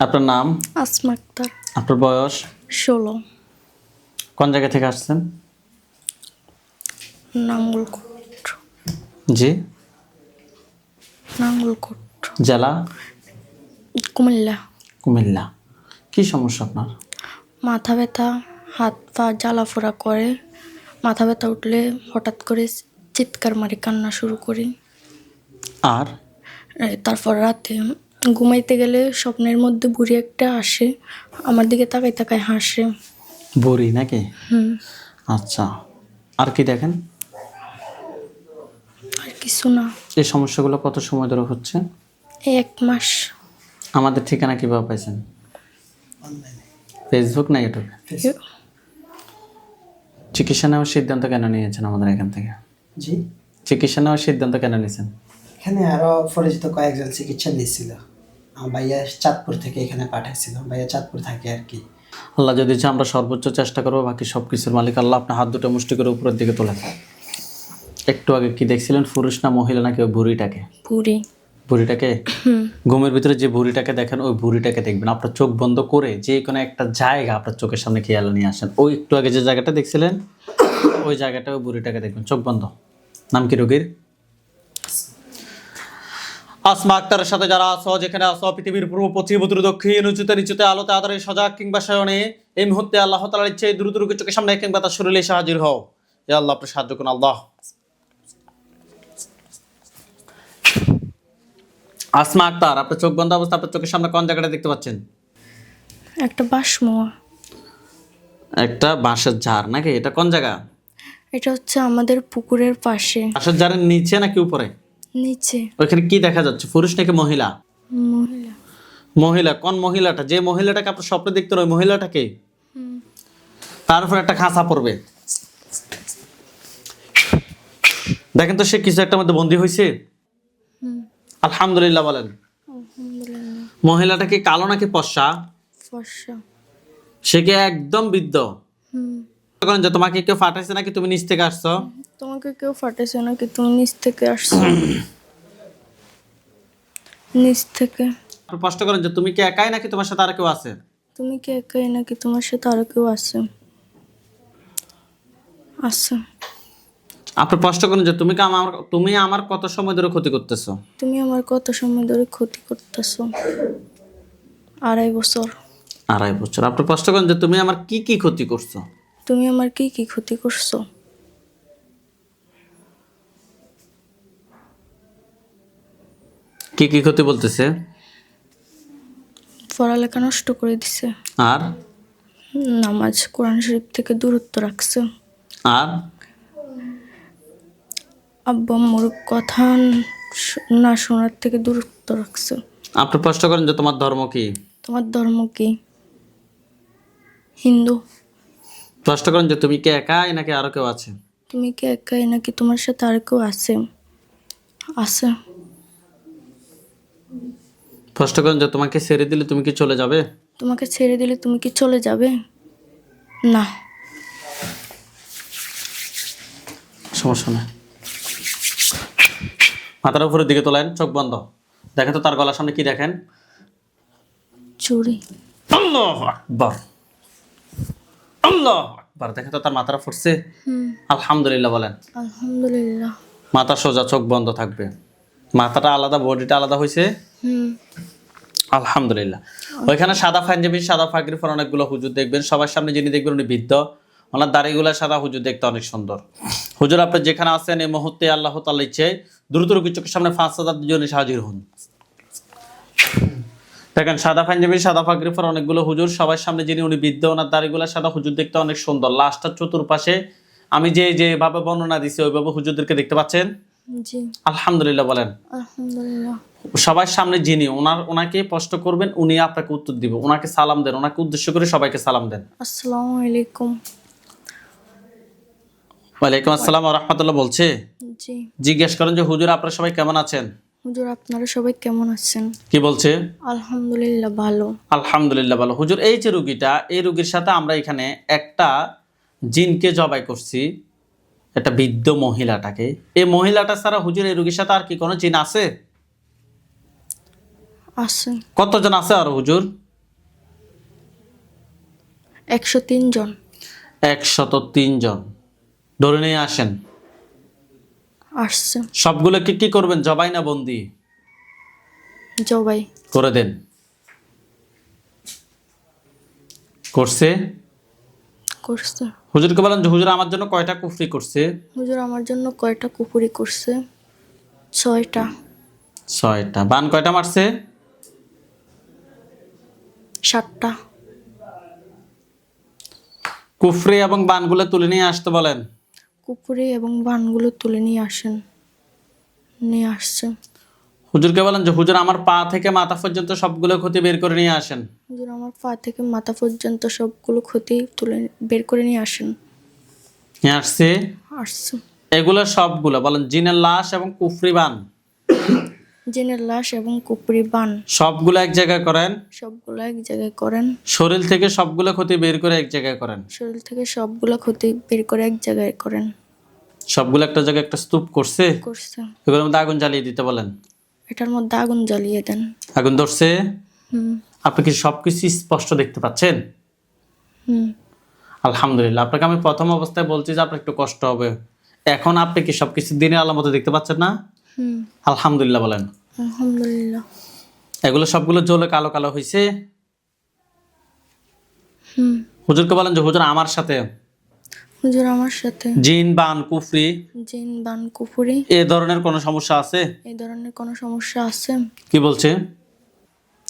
আপনার নাম? আসমা আক্তার। আপনার বয়স? ষোলো। কোন জায়গা থেকে আসছেন? নাঙ্গলকোট। জি। নাঙ্গলকোট। জেলা? কুমিল্লা। কুমিল্লা। কি সমস্যা আপনার? মাথা ব্যথা হাত পা জ্বালাফোড়া করে। মাথা ব্যথা উঠলে হঠাৎ করে চিৎকার মারি কান্না শুরু করি। আর? তারপর রাতে ঘুমাইতে গেলে স্বপ্নের মধ্যে বুড়ি একটা আসে আমার দিকে তাকাই তাকাই হাসে। বুড়ি নাকি? হুম। আচ্ছা আর কি দেখেন? আর কিছু না। এই সমস্যাগুলো কত সময় ধরে হচ্ছে? এই এক মাস। আমাদের ঠিকানা কীভাবে পাইছেন? ফেসবুক না ইউটিউবে চিকিৎসা নেওয়ার সিদ্ধান্ত কেন নিয়েছেন আমাদের এখান থেকে? জি। চিকিৎসা নেওয়ার সিদ্ধান্ত কেন নিয়েছেন? এখানে আরও পরিচিত কয়েকজন চিকিৎসা নিচ্ছিল আমার ভাইয়া চাঁদপুর থেকে এখানে পাঠাইছিল। ভাইয়া চাঁদপুর থাকে আর কি। আল্লাহ যদি চায় আমরা সর্বোচ্চ চেষ্টা করব বাকি সব কিছুর মালিক আল্লাহ আপনার হাত দুটো মুষ্টি করে উপরের দিকে তোলেন। একটু আগে কি দেখছিলেন পুরুষ না মহিলা নাকি ওই বুড়িটাকে? বুড়ি। বুড়িটাকে? হুম। ঘুমের ভিতরে যে বুড়িটাকে দেখেন ওই বুড়িটাকে দেখবেন। আপনার চোখ বন্ধ করে যে কোনো একটা জায়গা আপনার চোখের সামনে খেয়াল নিয়ে আসেন। ওই একটু আগে যে জায়গাটা দেখছিলেন ওই জায়গাটা ওই বুড়িটাকে দেখবেন। চোখ বন্ধ। নাম কি রোগীর? আসমা আক্তারের সাথে যারা আছো যেখানে আছো পৃথিবীর পূর্ব পশ্চিম উত্তর দক্ষিণ উঁচুতে নিচুতে আলোতে আদারে সজাগ কিংবা শয়নে এই মুহূর্তে আল্লাহ তালার ইচ্ছে দ্রুত রোগীর চোখের সামনে কিংবা তার শরীরে এসে হাজির হও। এ আল্লাহ আপনার সাহায্য করুন আল্লাহ। আসমা আক্তার আপনার চোখ বন্ধ অবস্থা আপনার চোখের সামনে কোন জায়গাটা দেখতে পাচ্ছেন? একটা বাসমোয়া একটা বাঁশের ঝাড় নাকি? এটা কোন জায়গা? এটা হচ্ছে আমাদের পুকুরের পাশে। বাঁশের ঝাড়ের নিচে নাকি উপরে? নিচে। ওইখানে কি দেখা যাচ্ছে? পুরুষ নাকি মহিলা? মহিলা। মহিলা কোন মহিলাটা? যে মহিলাটাকে আপনার স্বপ্নে দেখতেন ওই মহিলাটাকে? তার উপর একটা খাঁচা পড়বে। দেখেন তো সে কিছু একটা মধ্যে বন্দী হয়েছে। হুম আলহামদুলিল্লাহ বলেন। মহিলাটা কি কালো নাকি পশা সে কি একদম বৃদ্ধ? যে তোমাকে কেউ ফাটাইছে নাকি তুমি নিচ থেকে আসছো? তোমাকে কেউ ফাটেছে নাকি তুমি নিচ থেকে আসছো? নিচ থেকে। প্রশ্ন করেন যে তুমি কি একাই নাকি তোমার সাথে আর কেউ আছে? তুমি কি একাই নাকি তোমার সাথে আরও কেউ আছে? আছে। আপনি প্রশ্ন করেন যে তুমি কি আমার তুমি আমার কত সময় ধরে ক্ষতি করতেছো? তুমি আমার কত সময় ধরে ক্ষতি করতেছো? আড়াই বছর। আড়াই বছর। আপনি প্রশ্ন করেন যে তুমি আমার কি কি ক্ষতি করছ? তুমি আমার কি কি ক্ষতি করছ? কি কি ক্ষতি বলতেছে? পড়ালেখা নষ্ট করে দিছে। আর? নামাজ কোরআন শরীফ থেকে দূরত্ব রাখছে। আর? আব্বা আম্মুর কথা না শোনার থেকে দূরত্ব রাখছে। আপনি প্রশ্ন করেন যে তোমার ধর্ম কি? তোমার ধর্ম কি? হিন্দু। প্রশ্ন করেন যে তুমি কি একাই নাকি আরও কেউ আছে? তুমি কি একাই নাকি তোমার সাথে আর কেউ আছে? আছে। যে তোমাকে ছেড়ে দিলে তুমি কি চলে যাবে? তোমাকে ছেড়ে দিলে তুমি কি চলে যাবে? না। সমস্যা নেই। মাথার উপরের দিকে তোলেন চোখ বন্ধ। দেখেন তো তার গলার সামনে কি দেখেন? চুরি আল্লাহ আকবার। আল্লাহ আকবার। দেখেন তো তার মাথাটা ফুটছে। আলহামদুলিল্লাহ বলেন। আলহামদুলিল্লাহ। মাথা সোজা চোখ বন্ধ থাকবে। মাথাটা আলাদা বডিটা আলাদা হয়েছে? আলহামদুলিল্লাহ। ওইখানে সাদা পাঞ্জাবি সাদা ফাঁকির পর অনেকগুলো হুজুর দেখবেন। সবার সামনে যিনি দেখবেন উনি বৃদ্ধ। ওনার দাড়িগুলা সাদা হুজুর দেখতে অনেক সুন্দর। হুজুর আপনি যেখানে আছেন এই মুহূর্তে আল্লাহ তাল্লা ইচ্ছে দ্রুত চোখের সামনে পাঁচ হাজার দুজনে হাজির হন দেখেন সাদা পাঞ্জাবি সাদা ফাঁকির পর অনেকগুলো হুজুর। সবার সামনে যিনি উনি বৃদ্ধ ওনার দাড়িগুলা সাদা হুজুর দেখতে অনেক সুন্দর। লাস্টটার চতুর্পাশে আমি যে যেভাবে বর্ণনা দিছি ওইভাবে হুজুরদেরকে দেখতে পাচ্ছেন? আলহামদুলিল্লাহ বলেন। আলহামদুলিল্লাহ। সবার সামনে যিনি ওনার ওনাকে প্রশ্ন করবেন উনি আপনাকে উত্তর দিবে। ওনাকে সালাম দেন ওনাকে উদ্দেশ্য করে সবাইকে সালাম দেন। আসসালামু আলাইকুম। ওয়ালাইকুম আসসালাম রহমতুল্লাহ বলছে? জি। জিজ্ঞেস করেন যে হুজুর আপনারা সবাই কেমন আছেন? হুজুর আপনারা সবাই কেমন আছেন? কি বলছে? আলহামদুলিল্লাহ ভালো। আলহামদুলিল্লাহ ভালো। হুজুর এই যে রুগীটা এই রুগীর সাথে আমরা এখানে একটা জিনকে জবাই করছি। একটা বৃদ্ধ মহিলাটাকে। এই মহিলাটা ছাড়া হুজুর এই রুগীর সাথে আর কি কোনো জিন আছে? আছে। কতজন আছে আর হুজুর? একশো তিন জন। একশত তিন জন। ধরে নিয়ে আসেন। আসছে। সবগুলোকে কি করবেন জবাই না বন্দি? জবাই। করে দেন। করছে? করছে। হুজুরকে বলেন যে হুজুর আমার জন্য কয়টা কুফরি করছে? হুজুর আমার জন্য কয়টা কুপুরি করছে? ছয়টা। ছয়টা। বান কয়টা মারছে? সাতটা। কুফরি এবং বানগুলো তুলে নিয়ে আসতে বলেন। কুপুরি এবং বানগুলো তুলে নিয়ে আসেন। নিয়ে আসছে। হুজুরকে বলেন যে হুজুর আমার পা থেকে মাথা পর্যন্ত সবগুলো ক্ষতি বের করে নিয়ে আসেন। হুজুর আমার পা থেকে মাথা পর্যন্ত সবগুলো ক্ষতি তুলে বের করে নিয়ে আসেন। নিয়ে আসছে? আসছে। এগুলো সবগুলো বলেন জিনের লাশ এবং কুফরি বান। জেনের লাশ এবং কুপুরি বান। সবগুলো এক জায়গায় করেন? সবগুলো এক জায়গায় করেন। শরীর থেকে সবগুলো ক্ষতি বের করে এক জায়গায় করেন? শরীর থেকে সবগুলো ক্ষতি বের করে এক জায়গায় করেন। সবগুলো একটা জায়গায় একটা স্তূপ করছে? করছে। এগুলোর মধ্যে আগুন জ্বালিয়ে দিতে বলেন। এটার মধ্যে আগুন জ্বালিয়ে দেন। আগুন ধরছে? আপনি কি সবকিছু স্পষ্ট দেখতে পাচ্ছেন? হুম। আলহামদুলিল্লাহ আপনাকে আমি প্রথম অবস্থায় বলছি যে আপনার একটু কষ্ট হবে। এখন আপনি কি সবকিছু দিনের আলো মতো দেখতে পাচ্ছেন না? হুম। আলহামদুলিল্লাহ বলেন। আলহামদুলিল্লাহ। এগুলো সবগুলো জ্বলে কালো কালো হয়েছে হুম। হুজুরকে বলেন যে হুজুর আমার সাথে হুজুর আমার সাথে। জিন বান কুফরি। জিন বান কুপুরি এ ধরনের কোনো সমস্যা আছে? এই ধরনের কোনো সমস্যা আছে? কি বলছে?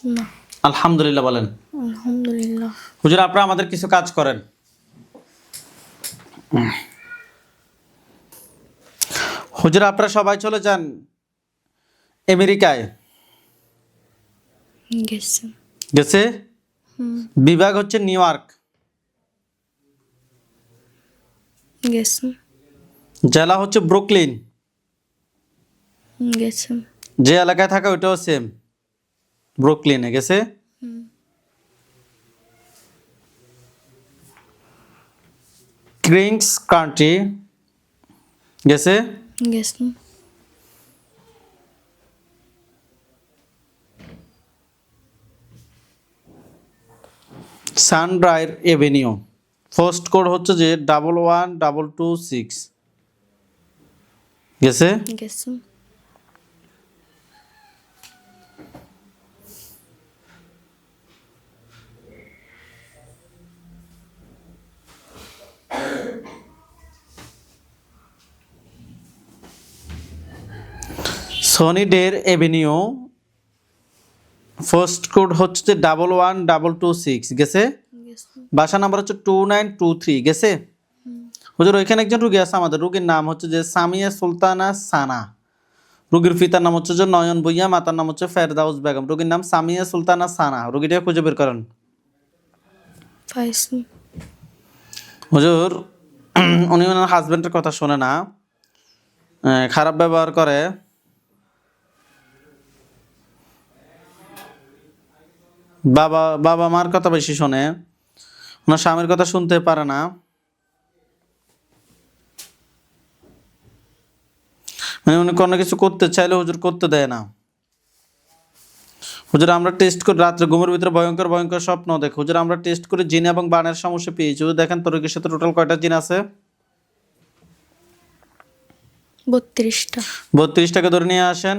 না। আলহামদুলিল্লাহ বলেন। আলহামদুলিল্লাহ। হুজুর আপনারা আমাদের কিছু কাজ করেন। হুজুর আপনারা সবাই চলে যান আমেরিকায়। গেছে। গেছে? বিভাগ হচ্ছে নিউ ইয়র্ক। গেছে। জেলা হচ্ছে ব্রুকলিন। গেছে। যে এলাকায় থাকা ওইটাও সেম ব্রুকলিনে গেছে। ক্রিংস কান্ট্রি গেছে। গেছে। সানড্রাইর এভিনিউ। ফার্স্ট কোড হচ্ছে যে double one double two six গেছে? গেছে। Sunny Dale avenue first code হচ্ছে double one double two six গেছে? বাসা নাম্বার হচ্ছে টু নাইন টু থ্রি গেছে? হুজুর ওইখানে একজন রুগী আছে আমাদের রুগীর নাম হচ্ছে যে সামিয়া সুলতানা সানা। রুগীর পিতার নাম হচ্ছে যে নয়ন ভুইয়া মাতার নাম হচ্ছে ফেরদাউস বেগম। রুগীর নাম সামিয়া সুলতানা সানা। রুগীটা খুঁজে বের করেন। হুজুর উনি ওনার হাজবেন্ডের কথা শোনে না। খারাপ ব্যবহার করে। বাবা বাবা মার কথা বেশি শোনে। ওনার স্বামীর কথা শুনতে পারে না। মানে উনি কোনো কিছু করতে চাইলে হুজুর করতে দেয় না। হুজুর আমরা টেস্ট করি রাত্রে ঘুমের ভিতরে ভয়ঙ্কর ভয়ঙ্কর স্বপ্ন দেখ। হুজুর আমরা টেস্ট করে জিন এবং বানের সমস্যা পেয়েছি। হুজুর দেখেন তোর সাথে টোটাল কয়টা জিন আছে? বত্রিশটা। বত্রিশ টাকা ধরে নিয়ে আসেন।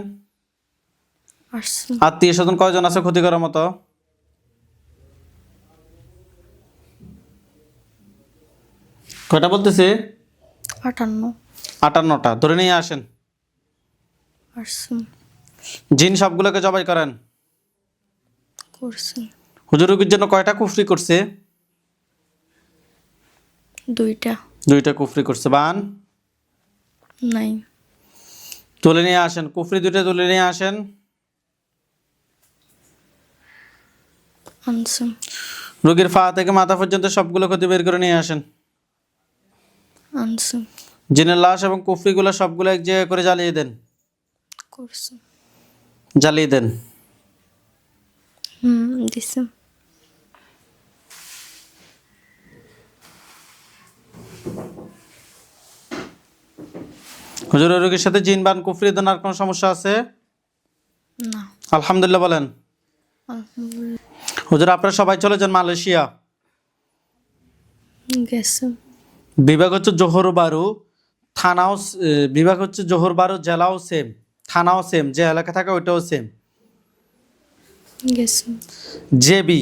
আত্মীয় স্বজন কয়জন আছে ক্ষতি করার মতো? কয়টা বলতেছে? আটান্ন। আটান্নটা। ধরে নিয়ে আসেন। জিন সবগুলোকে জবাই করেন। করছে। রোগীর জন্য কয়টা কুফরি করছে? দুইটা। দুইটা কুফরি করছে। বান? নাই। তুলে নিয়ে আসেন। কুফরি দুইটা তুলে নিয়ে আসেন। রোগীর পা থেকে মাথা পর্যন্ত সবগুলো ক্ষতি বের করে নিয়ে আসেন। আনছে জিনের লাশ এবং কুফরিগুলো সবগুলো এক জায়গায় করে জ্বালিয়ে দেন। করছে জ্বালিয়ে দেন। হুম দিছে হুজুর রোগীর সাথে জিন বান কুফরি দেন আর কোনো সমস্যা আছে? না। আলহামদুলিল্লাহ বলেন। হুজুর আপনারা সবাই চলে যান মালয়েশিয়া। গেছে বিভাগ হচ্ছে জোহর বারু থানাও বিভাগ হচ্ছে জোহর বারু জেলাও সেম থানাও সেম যে এলাকা থাকে ওইটাও সেম জেবি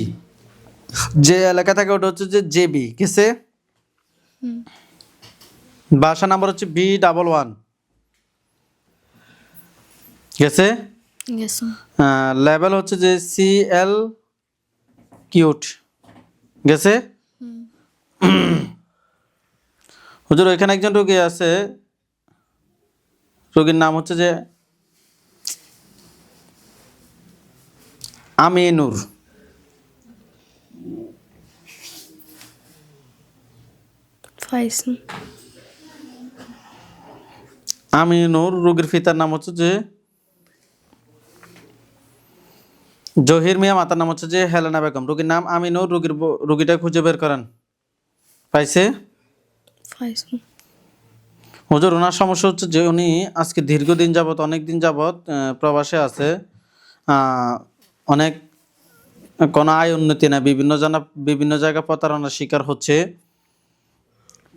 যে এলাকা থাকে ওটা হচ্ছে যে জেবি গেছে? বাসা নাম্বার হচ্ছে বি ডাবল ওয়ান। গেছে? গেছে লেভেল হচ্ছে যে সি এল কিউট। গেছে? হুজুর ওইখানে একজন রোগী আছে। রোগীর নাম হচ্ছে যে আমিনুর। আমিনুর রোগীর পিতার নাম হচ্ছে যে জহির মিয়া মাতার নাম হচ্ছে যে হেলেনা বেগম। রোগীর নাম আমিনুর রোগীর রোগীটা খুঁজে বের করেন। পাইছি? হুজুর ওনার সমস্যা হচ্ছে যে উনি আজকে দীর্ঘদিন যাবৎ অনেক দিন আহ, প্রবাসে আছে। অনেক কোনো আয় উন্নতি না বিভিন্ন জানা বিভিন্ন জায়গা প্রতারণার শিকার হচ্ছে।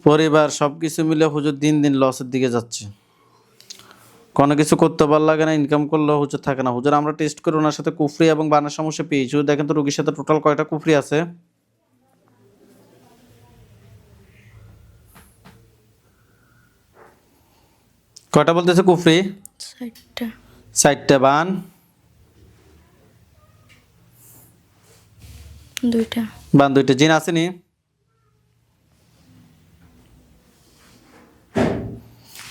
পরিবার সব কিছু মিলে হুজুর দিন দিন লসের দিকে যাচ্ছে। কোনো কিছু করতে ভালো লাগে না ইনকাম করলেও হুজুর থাকে না। হুজুর আমরা টেস্ট করি ওনার সাথে কুফরি এবং বানার সমস্যা পেয়েছি। দেখেন তো রোগীর সাথে টোটাল কয়টা কুফরি আছে? কয়টা বলতেছে কুফরি? চারটে। বান। দুইটা। বান দুইটা। জিন আসেনি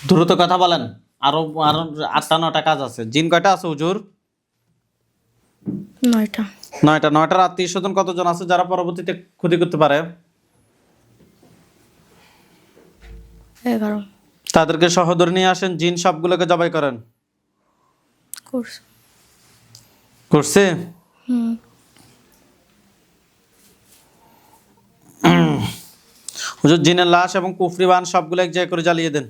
দ্রুত কথা বলেন। আরও আরও আটটা নটা কাজ আছে। জিন কয়টা আছে হুজুর? নয়টা। নয়টা। নয়টার আত্মীয় স্বজন কতজন আছে যারা পরবর্তীতে ক্ষতি করতে পারে? এগারো। তাদেরকে সহদরে নিয়ে আসেন জিন সবগুলোকে জবাই করেন। করছে। হুজুর জিনের লাশ এবং কুফরি বান সবগুলো এক জায়গায় করে জ্বালিয়ে দেন।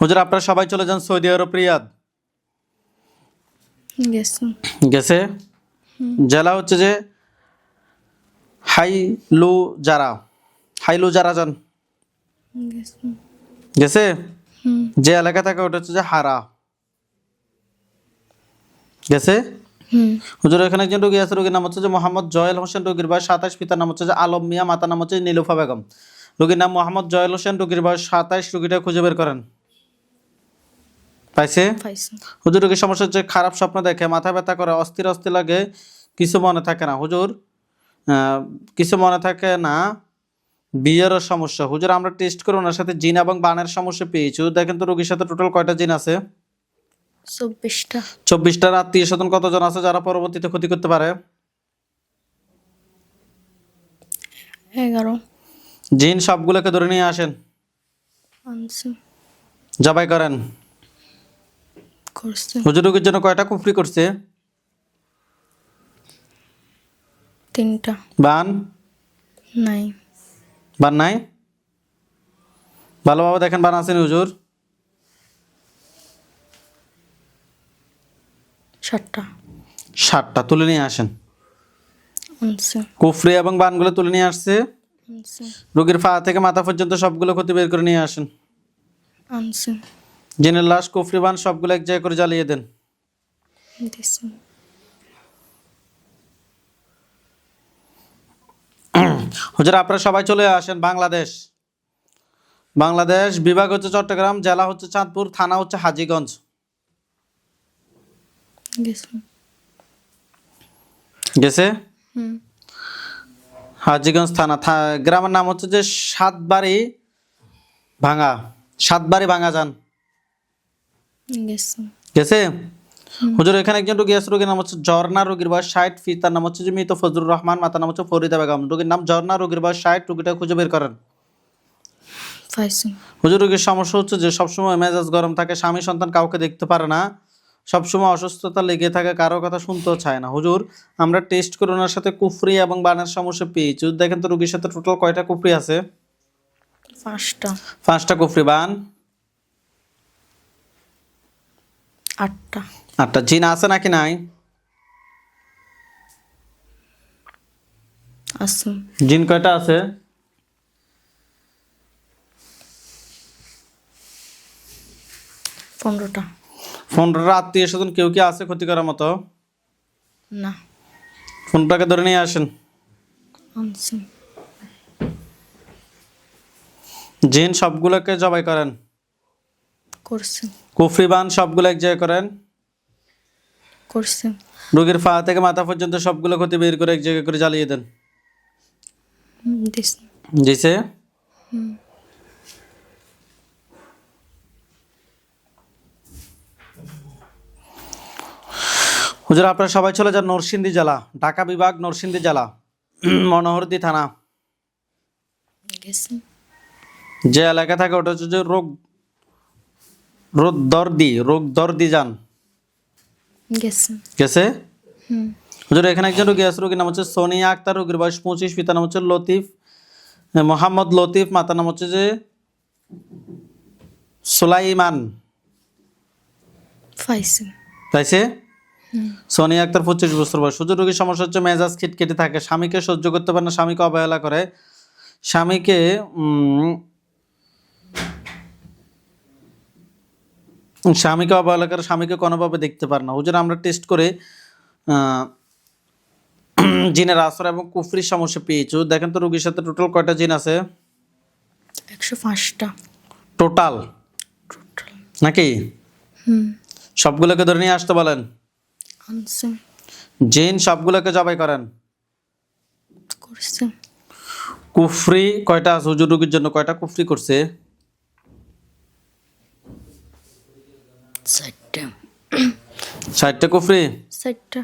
হুজুর আপনারা সবাই চলে যান সৌদি আরব রিয়াদ। গেছে? জেলা হচ্ছে যে হাইলু জারা। হাইলু জারা যান গেছে? যে এলাকা থাকে ওটা হচ্ছে যে হারা। গেছে? হুজুর, এখানে একজন রোগী আছে, রোগীর নাম হচ্ছে যে মোহাম্মদ জয়েল হোসেন রোগীর বয়স সাতাশ, পিতার নাম হচ্ছে যে আলম মিয়া, মাতার নাম হচ্ছে নীলুফা বেগম। রোগীর নাম মোহাম্মদ জয়েল হোসেন, রোগীর বয়স সাতাশ রোগীটা খুঁজে বের করেন। পাইছে? হুজুর রোগীর সমস্যা হচ্ছে? খারাপ স্বপ্ন দেখে মাথা ব্যথা করে অস্থির অস্থির লাগে কিছু মনে থাকে না। হুজুর কিছু মনে থাকে না বিয়েরও সমস্যা। হুজুর আমরা টেস্ট করে ওনার সাথে জিন এবং বানের সমস্যা পেয়েছি। দেখেন তো রোগীর সাথে টোটাল কয়টা জিন আছে? চব্বিশটা। চব্বিশটার আত্মীয় স্বজন কতজন আছে যারা পরবর্তীতে ক্ষতি করতে পারে? এগারো। জিন সবগুলোকে ধরে নিয়ে আসেন। জবাই করেন। করছে। হুজুর রোগীর জন্য কয়টা কুফরি করছে? তিনটা। বান? নাই। বান নাই? ভালোভাবে দেখেন বান আছেন হুজুর? সাতটা। ষাটটা তুলে নিয়ে আসেন। কুফরি এবং বানগুলো তুলে নিয়ে আসছে। রোগীর পা থেকে মাথা পর্যন্ত সবগুলো ক্ষতি বের করে নিয়ে আসেন। আনছি। জিনের লাশ কুফরি বান সবগুলো এক জায়গায় করে জ্বালিয়ে দেন। হুজুর আপনারা সবাই চলে আসেন বাংলাদেশ। বাংলাদেশ বিভাগ হচ্ছে চট্টগ্রাম জেলা হচ্ছে চাঁদপুর থানা হচ্ছে হাজিগঞ্জ। গেছে। হুম। থানা থা- গ্রামের নাম হচ্ছে যে সাতবাড়ি ভাঙা সাতবাড়ি ভাঙা যান। গেছে। হুজুর এখানে একজন রোগী আছে রোগীর নাম হচ্ছে ঝর্ণা রোগীর বয়স ষাট ফি তার নাম হচ্ছে যে মৃত ফজলুর রহমান মাতার নাম হচ্ছে ফরিদা বেগম। রোগীর নাম ঝর্ণা রোগীর বয়স ষাট রোগীটা খুঁজে বের করেন। হুজুর রোগীর সমস্যা হচ্ছে যে সবসময় মেজাজ গরম থাকে স্বামী সন্তান কাউকে দেখতে পারে না। সবসময় অসুস্থতা লেগে থাকে কারও কথা শুনতেও চায় না। হুজুর আমরা টেস্ট করে ওনার সাথে কুফরি এবং বানের সমস্যা পেয়েছি। দেখেন তো রোগীর সাথে টোটাল কয়টা কুফরি আছে? পাঁচটা। পাঁচটা কুফরি বান? আটটা। আটটা। জিন আছে নাকি নাই? আছে। জিন কয়টা আছে? পনেরোটা। পনেরোটা আত্মীয় স্বজন কেউ কি আছে ক্ষতি করার মতো? না। ফোনটাকে ধরে নিয়ে আসেন। জিন সবগুলোকে জবাই করেন। করছি কুফরিবান সবগুলো এক জায়গায় করেন? করছি। রোগীর পা থেকে মাথা পর্যন্ত সবগুলো ক্ষতি বের করে এক জায়গায় করে জ্বালিয়ে দেন? দিছে। হুজুর আপনারা সবাই চলে যান নরসিংদী জেলা ঢাকা বিভাগ নরসিংদী জেলা মনোহরদি থানা। যে এলাকা থাকে ওটা হচ্ছে যে রোগ রোগ দর্দি রোগ দর্দি যান। গেছি। গেছে? হুজুর এখানে একজন রোগী আছে রোগীর নাম হচ্ছে সোনিয়া আক্তার রোগীর বয়স পঁচিশ পিতার নাম হচ্ছে লতিফ মোহাম্মদ লতিফ মাতার নাম হচ্ছে যে সুলাইমান। তাইছে? সোনিয়া আক্তার পঁচিশ বছর বয়স। হুজুর রোগীর সমস্যা হচ্ছে মেজাজ খিটখিটে থাকে। স্বামীকে সহ্য করতে পারে না স্বামীকে অবহেলা করে। স্বামীকে স্বামীকে অবহেলা করে স্বামীকে কোনোভাবে দেখতে পারে না। হুজুর আমরা টেস্ট করে জিনের আসর এবং কুফরির সমস্যা পেয়েছি। দেখেন তো রোগীর সাথে টোটাল কয়টা জিন আছে? একশো পাঁচটা। টোটাল নাকি? সবগুলোকে ধরে নিয়ে আসতে বলেন। জিন সবগুলোকে জবাই করেন। কুফরি কয়টা আছে? হুজুর রোগীর জন্য কয়টা কুফরি করছে? চারটা কুফরি? চারটা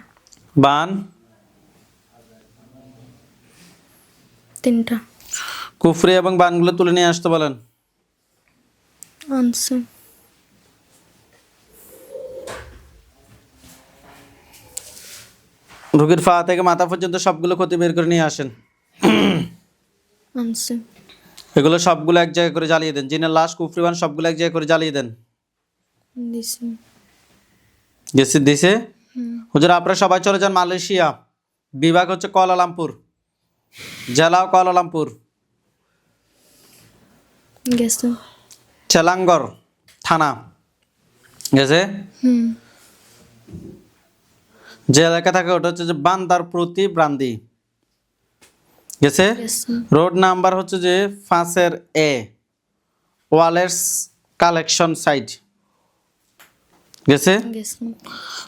বান? তিনটা। কুফরি এবং বানগুলো তুলে নিয়ে আসতে বলেন। আনছি রোগীর পা থেকে মাথা পর্যন্ত সবগুলো ক্ষতি বের করে নিয়ে আসেন। আনছি এগুলো সবগুলো এক জায়গায় করে জ্বালিয়ে দেন। জিনের লাশ কুফরি বান সবগুলো এক জায়গায় করে জ্বালিয়ে দেন। দিছি। গেছে দিছে? হুজুর আপনারা সবাই চলে যান মালয়েশিয়া। বিভাগ হচ্ছে কুয়ালালামপুর। জেলা কুয়ালালামপুর। গেছে। চেলাঙ্গর থানা। গেছে? যে এলাকা থাকে ওটা হচ্ছে যে বান্দার প্রতি ব্রান্দি গেছে? রোড নাম্বার হচ্ছে যে পাঁচের এ। Wallets collection site. গেছে?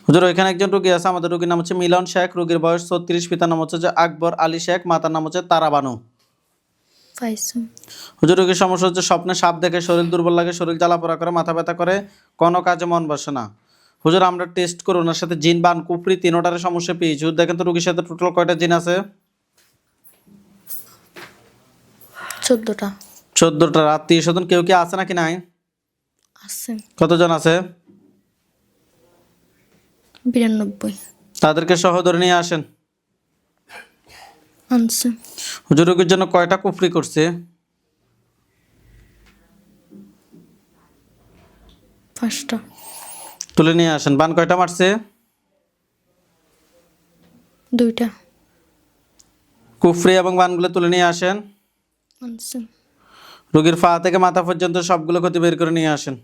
হুজুর ওইখানে একজন রোগী আছে আমাদের রোগীর নাম হচ্ছে মিলন শেখ রোগীর বয়স ছত্রিশ পিতার নাম হচ্ছে যে আকবর আলী শেখ মাতার নাম হচ্ছে তারাবানু। হুজুর রোগীর সমস্যা হচ্ছে স্বপ্নে সাপ দেখে শরীর দুর্বল লাগে শরীর জ্বালাপোড়া করে মাথা ব্যথা করে কোনো কাজে মন বসে না। হুজুর আমরা টেস্ট করে ওনার সাথে জিন বান কুপরি তিনোটার সমস্যা পেয়েছি। হুজুর দেখেন তো রোগীর সাথে টোটাল কয়টা জিন আছে? চোদ্দটা। চোদ্দটা আত্মীয় স্বজন কেউ কি আছে নাকি নাই? আছে। কতজন আছে? বিরানব্বই। তাদেরকে সহ ধরে নিয়ে আসেন। আনছি। হুজুর রোগীর জন্য কয়টা কুফরি করছে? পাঁচটা। তুলে নিয়ে আসেন। বান কয়টা মারছে? দুইটা। কুফরি এবং বানগুলো তুলে নিয়ে আসেন। আনছি। রোগীর পা থেকে মাথা পর্যন্ত সবগুলো ক্ষতি বের করে নিয়ে আসেন।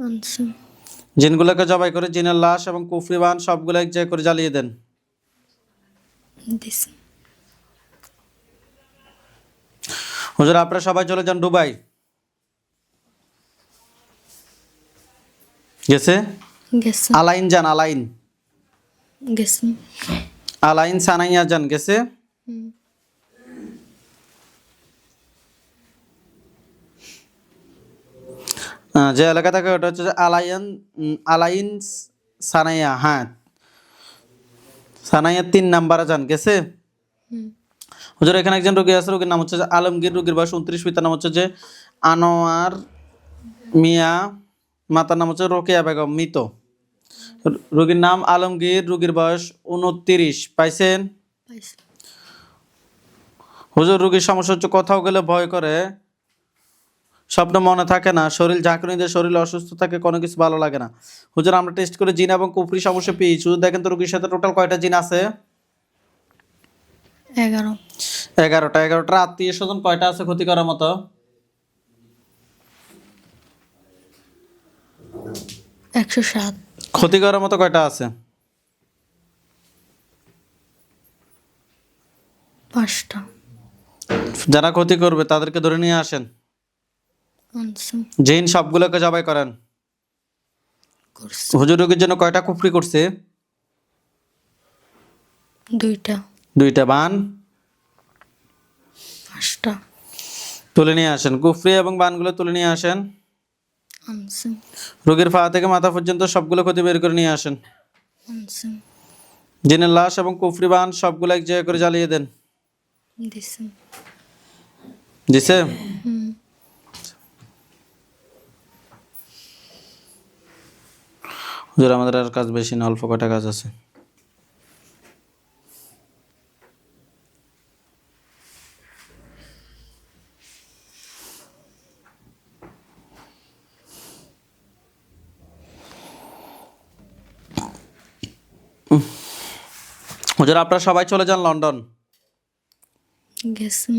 আনছি। জিনগুলোকে জবাই করে জিনের লাশ এবং কুফরি বান সবগুলো এক জায়গায় করে জ্বালিয়ে দেন। হুজুর আপনারা সবাই চলে যান দুবাই। গেছে? গেছে। আলাইন যান আলাইন। গেছে। আলাইন সানাইয়া যান গেছে হুম আহ, যে এলাকা থাকে ওটা হচ্ছে যে আলাইন সানাইয়া হ্যাঁ। সানাইয়া তিন নাম্বারে যান গেছে? হুজুর এখানে একজন রোগী আছে রোগীর নাম হচ্ছে যে আলমগীর রোগীর বয়স উনত্রিশ পিতার নাম হচ্ছে যে আনোয়ার মিয়া মাতার নাম হচ্ছে রোকেয়া বেগম মৃত। রোগীর নাম আলমগীর রোগীর বয়স উনত্রিশ পাইছেন? পাইছি। হুজুর রোগীর সমস্যা হচ্ছে কোথাও গেলে ভয় করে। স্বপ্ন মনে থাকে না শরীর ঝাঁকুনিতে শরীর অসুস্থ থাকে কোনো কিছু ভালো লাগে না। হুজুর আমরা টেস্ট করে জিন এবং কুফরি সমস্যা পেয়েছি। হুজুর দেখেন তো রোগীর সাথে টোটাল কয়টা জিন আছে? এগারো। এগারোটা এগারোটা আত্মীয় স্বজন কয়টা আছে ক্ষতি করার মতো? একশো সাত। ক্ষতি করার মতো কয়টা আছে? পাঁচটা। যারা ক্ষতি করবে তাদেরকে ধরে নিয়ে আসেন। জিন সবগুলোকে জবাই করেন। হুজুর রোগীর জন্য কয়টা কুফরি করছে? দুইটা। দুইটা বান? পাঁচটা। তুলে নিয়ে আসেন। কুফরি এবং বানগুলো তুলে নিয়ে আসেন। রোগীর পা থেকে মাথা পর্যন্ত সবগুলো ক্ষতি বের করে নিয়ে আসেন। জিনের লাশ এবং কুফরি বান সবগুলো এক জায়গায় করে জ্বালিয়ে দেন। দিছি। দিছে হুম হুজুর, আমাদের আর কাজ বেশি না, অল্প কটা কাজ আছে। হুজুর, আপনারা সবাই চলে যান লন্ডন। গেছি।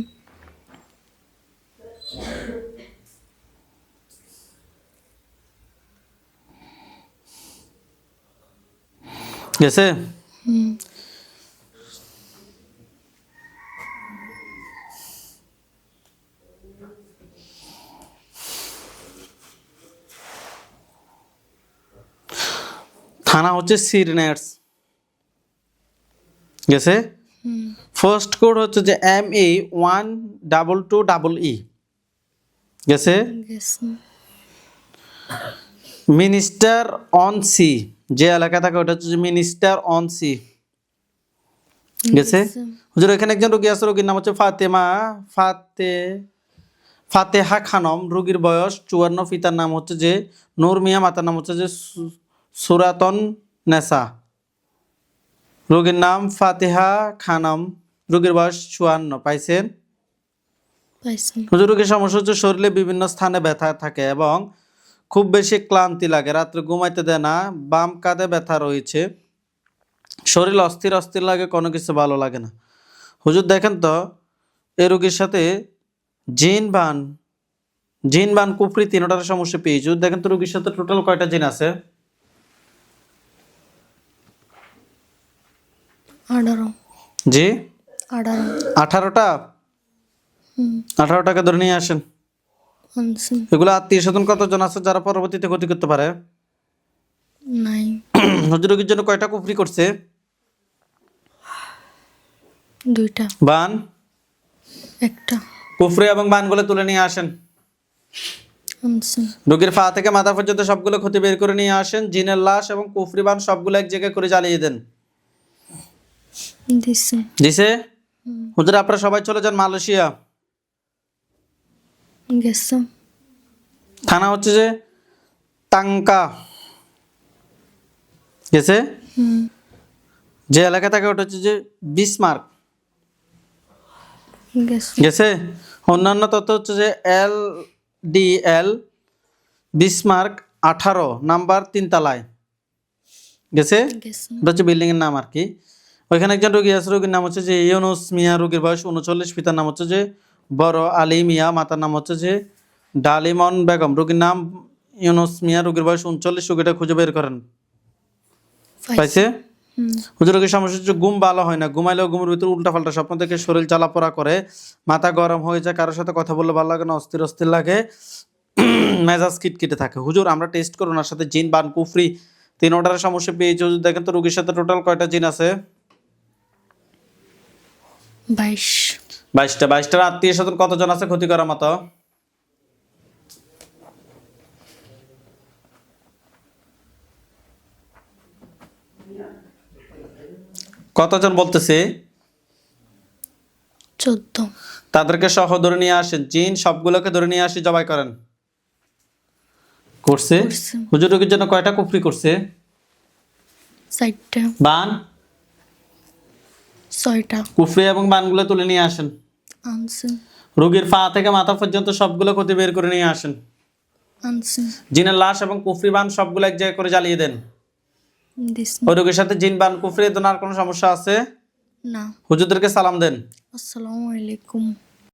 গেছে থানা হচ্ছে সিরনেটস গেছে ফার্স্ট কোড হচ্ছে যে M E one double two double E গেছি মিনিস্টার অন সি যে এলাকা থাকে ওটা হচ্ছে মিনিস্টার অন সি গেছে হুজুর এখানে একজন রোগী আছে রোগীর নাম হচ্ছে ফাতেমা। ফাতে ফাতেহা খানম রোগীর বয়স চুয়ান্ন পিতার নাম হচ্ছে যে নূর মিয়া মাতার নাম হচ্ছে যে সুরাতন নেসা। রোগীর নাম ফাতেহা খানম রোগীর বয়স চুয়ান্ন পাইছেন? পাইছি। হুজুর রোগীর সমস্যা হচ্ছে শরীরে বিভিন্ন স্থানে ব্যথা থাকে এবং খুব বেশি ক্লান্তি লাগে। রাত্রে ঘুমাইতে দেয় না বাম কাঁধে ব্যথা রয়েছে। শরীর অস্থির অস্থির লাগে কোনো কিছু ভালো লাগে না। হুজুর দেখেন তো এই রোগীর সাথে জিন বান জিন বান কুফরি তিনটার সমস্যা পেয়েছি। দেখেন তো রোগীর সাথে টোটাল কয়টা জিন আছে? জি? আঠারোটা? আঠারোটাকে ধরে নিয়ে আসেন। এগুলো আত্মীয় স্বজন কতজন আছে যারা পরবর্তীতে ক্ষতি করতে পারে? নাই। হুজুর রোগীর জন্য কয়টা কুফরি করছে? দুইটা। বান? একটা। কুফরি এবং বানগুলো তুলে নিয়ে আসেন। রোগীর পা থেকে মাথা পর্যন্ত সবগুলো ক্ষতি বের করে নিয়ে আসেন জিনের লাশ এবং কুফরি বান সবগুলো এক জায়গায় করে জ্বালিয়ে দেন। দিছে। হুজুর আপনারা সবাই চলে যান মালয়েশিয়া। গেছি থানা হচ্ছে যে তাঙ্কা। গেছে? যে এলাকা থাকে ওটা হচ্ছে যে বিসমার্ক। গেছে? অন্যান্য তথ্য হচ্ছে যে এল ডি এল বিসমার্ক আঠারো নাম্বার তিনতলায়। গেছে? গেছি এটা হচ্ছে বিল্ডিং এর নাম আর কি। ওইখানে একজন রোগী আছে রোগীর নাম হচ্ছে যে ইউনুস মিয়া রোগীর বয়স উনচল্লিশ পিতার নাম হচ্ছে যে বড় আলী মিয়া মাতার নাম হচ্ছে যে ডালিমন বেগম। রোগীর নাম ইউনুস মিয়া রোগীর বয়স উনচল্লিশ রোগীটা খুঁজে বের করেন। পাইছে। হুম। হুজুর রোগীর সমস্যা হচ্ছে ঘুম ভালো হয় না ঘুমাইলেও ঘুমের ভিতরে উল্টা পাল্টা স্বপ্ন থেকে শরীর জ্বালাপোড়া করে মাথা গরম হয়ে যায় কারোর সাথে কথা বললে ভালো লাগে না অস্থির অস্থির লাগে মেজাজ কিটকিটে থাকে। হুজুর আমরা টেস্ট করুন ওনার সাথে জিন বান কুফরি তিন অর্ডারের সমস্যা পেয়েছি। হুজুর দেখেন তো রোগীর সাথে টোটাল কয়টা জিন আছে? বাইশ। বাইশটা বাইশটার আত্মীয় স্বজন কতজন আছে ক্ষতি করার মতো? কতজন বলতেছে? চোদ্দ। তাদেরকে সহ ধরে নিয়ে আসেন। জিন সবগুলোকে ধরে নিয়ে আসি জবাই করেন। করছে। হুজুর রোগীর জন্য কয়টা কুফরি করছে? বান? ছয়টা। কুফরি এবং বানগুলো তুলে নিয়ে আসেন। আনছি রোগীর পা থেকে মাথা পর্যন্ত সবগুলো ক্ষতি বের করে নিয়ে আসেন। আনছি জিনের লাশ এবং কুফরি বান সবগুলো এক জায়গায় করে জ্বালিয়ে দেন। ওই রোগীর সাথে জিন বান কুফরি দোনার কোনো সমস্যা আছে? না। হুজুরদেরকে সালাম দেন। আসসালামু আলাইকুম।